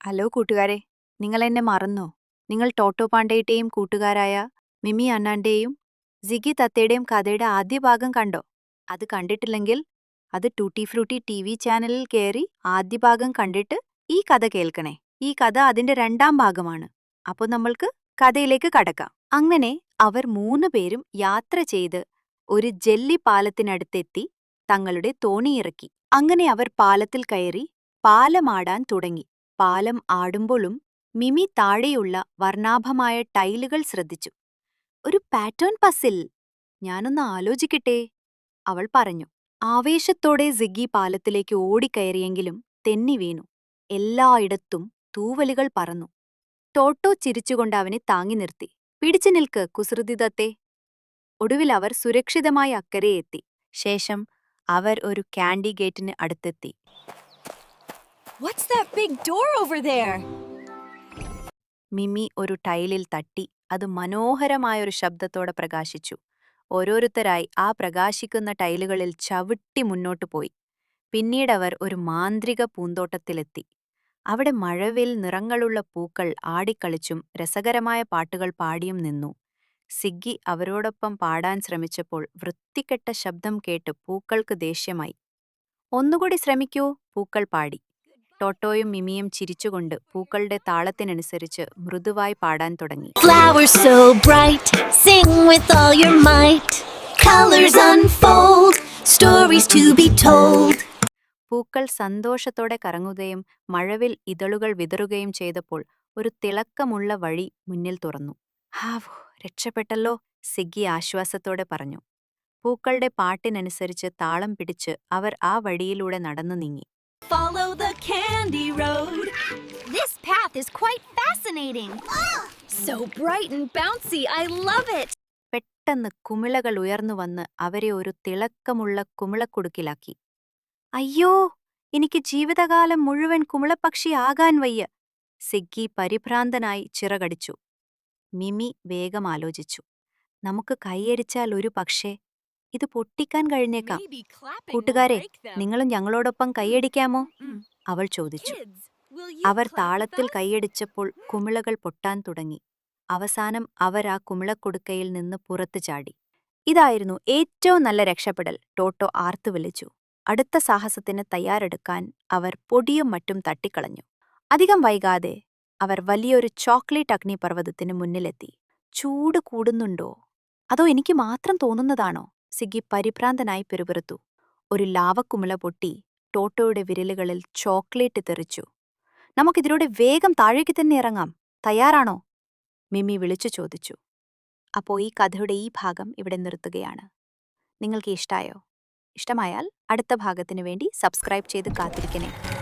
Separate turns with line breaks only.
Hello കൂട്ടുകാരെ നിങ്ങൾ എന്നെ മറന്നോ? നിങ്ങൾ ടോട്ടോ പാണ്ഡേയുടെയും കൂട്ടുകാരായ മിമി അണ്ണാന്റെയും സിഗി തത്തയുടെയും കഥയുടെ ആദ്യ ഭാഗം കണ്ടോ? അത് കണ്ടിട്ടില്ലെങ്കിൽ അത് ടൂട്ടി ഫ്രൂട്ടി ടി വി ചാനലിൽ കയറി ആദ്യ ഭാഗം കണ്ടിട്ട് ഈ കഥ കേൾക്കണേ. ഈ കഥ അതിന്റെ രണ്ടാം ഭാഗമാണ്. അപ്പോൾ നമ്മൾക്ക് കഥയിലേക്ക് കടക്കാം. അങ്ങനെ അവർ മൂന്ന് പേരും യാത്ര ചെയ്ത് ഒരു ജെല്ലി പാലത്തിനടുത്തെത്തി തങ്ങളുടെ തോണിയിറക്കി അങ്ങനെ അവർ പാലത്തിൽ കയറി പാലമാടാൻ തുടങ്ങി. പാലം ആടുമ്പോഴും മിമി താഴെയുള്ള വർണാഭമായ ടൈലുകൾ ശ്രദ്ധിച്ചു. ഒരു പാറ്റേൺ പസിൽ. ഞാനൊന്ന് ആലോചിക്കട്ടെ അവൾ പറഞ്ഞു. ആവേശത്തോടെ സിഗ്ഗി പാലത്തിലേക്ക് ഓടിക്കയറിയെങ്കിലും തെന്നി വീണു. എല്ലായിടത്തും തൂവലുകൾ പറന്നു. ടോട്ടോ ചിരിച്ചുകൊണ്ട് അവനെ താങ്ങി നിർത്തി. പിടിച്ചു നിൽക്ക് കുസൃതിദത്തെ. ഒടുവിൽ അവർ സുരക്ഷിതമായി അക്കരെ എത്തി. ശേഷം അവർ ഒരു കാൻഡി ഗേറ്റിന് അടുത്തെത്തി.
What's that big door over there?
മിമി ഒരു ടൈലിൽ തട്ടി. അത് മനോഹരമായൊരു ശബ്ദത്തോടെ പ്രകാശിച്ചു. ഓരോരുത്തരായി ആ പ്രകാശിക്കുന്ന ടൈലുകളിൽ ചവിട്ടി മുന്നോട്ടു പോയി. പിന്നീടവർ ഒരു മാന്ത്രിക പൂന്തോട്ടത്തിലെത്തി. അവിടെ മഴവിൽ നിറങ്ങളുള്ള പൂക്കൾ ആടിക്കളിച്ചും രസകരമായ പാട്ടുകൾ പാടിയും നിന്നു. സിഗ്ഗി അവരോടൊപ്പം പാടാൻ ശ്രമിച്ചപ്പോൾ വൃത്തികെട്ട ശബ്ദം കേട്ട് പൂക്കൾക്ക് ദേഷ്യമായി. ഒന്നുകൂടി ശ്രമിക്കൂ പൂക്കൾ പാടി. ടോട്ടോയും മിമിയും ചിരിച്ചുകൊണ്ട് പൂക്കളുടെ താളത്തിനനുസരിച്ച് മൃദുവായി പാടാൻ തുടങ്ങി
Flowers so bright, sing with all your might. Colors unfold, stories to be told.
പൂക്കൾ സന്തോഷത്തോടെ കറങ്ങുകയും മഴവിൽ ഇതളുകൾ വിതറുകയും ചെയ്തപ്പോൾ ഒരു തിളക്കമുള്ള വഴി മുന്നിൽ തുറന്നു ഹാവോ രക്ഷപ്പെട്ടല്ലോ സിഗ്ഗി ആശ്വാസത്തോടെ പറഞ്ഞു പൂക്കളുടെ പാട്ടിനനുസരിച്ച് താളം പിടിച്ച് അവർ ആ വഴിയിലൂടെ നടന്നു നീങ്ങി
Follow the candy road.
This path is quite fascinating.
So bright and bouncy. I love it.
പെട്ടെന്ന് കുമിളകൾ ഉയർന്നു വന്ന് അവരെ ഒരു തിളക്കമുള്ള കുമിളക്കുടുക്കിലാക്കി അയ്യോ എനിക്ക് ജീവിതകാലം മുഴുവൻ കുമിളപ്പക്ഷിയാകാൻ വയ്യ സിഗ്ഗി പരിഭ്രാന്തനായി ചിറകടിച്ചു മിമി വേഗം ആലോചിച്ചു നമുക്ക് കൈയരിച്ചാൽ ഒരു പക്ഷേ ഇത് പൊട്ടിക്കാൻ കഴിഞ്ഞേക്കാം. കൂട്ടുകാരെ നിങ്ങളും ഞങ്ങളോടൊപ്പം കൈയടിക്കാമോ? അവൾ ചോദിച്ചു. അവർ താളത്തിൽ കൈയടിച്ചപ്പോൾ കുമിളകൾ പൊട്ടാൻ തുടങ്ങി. അവസാനം അവർ ആ കുമിളക്കൊടുക്കയിൽ നിന്ന് പുറത്തു ചാടി. ഇതായിരുന്നു ഏറ്റവും നല്ല രക്ഷപ്പെടൽ ടോട്ടോ ആർത്തു വിളിച്ചു. അടുത്ത സാഹസത്തിന് തയ്യാറെടുക്കാൻ അവർ പൊടിയും മറ്റും തട്ടിക്കളഞ്ഞു. അധികം വൈകാതെ അവർ വലിയൊരു ചോക്ലേറ്റ് അഗ്നിപർവതത്തിന് മുന്നിലെത്തി. ചൂട് കൂടുന്നുണ്ടോ? അതോ എനിക്ക് മാത്രം തോന്നുന്നതാണോ? സിഗി പരിഭ്രാന്തനായി പിറുപിറുത്തു. ഒരു ലാവക്കുമിള പൊട്ടി ടോട്ടോയുടെ വിരലുകളിൽ ചോക്ലേറ്റ് തെറിച്ചു. നമുക്കിതിലൂടെ വേഗം താഴേക്ക് തന്നെ ഇറങ്ങാം. തയ്യാറാണോ? മിമി വിളിച്ചു ചോദിച്ചു. അപ്പോൾ ഈ കഥയുടെ ഈ ഭാഗം ഇവിടെ നിർത്തുകയാണ്. നിങ്ങൾക്ക് ഇഷ്ടായോ? ഇഷ്ടമായാൽ അടുത്ത ഭാഗത്തിനു വേണ്ടി സബ്സ്ക്രൈബ് ചെയ്ത് കാത്തിരിക്കണേ.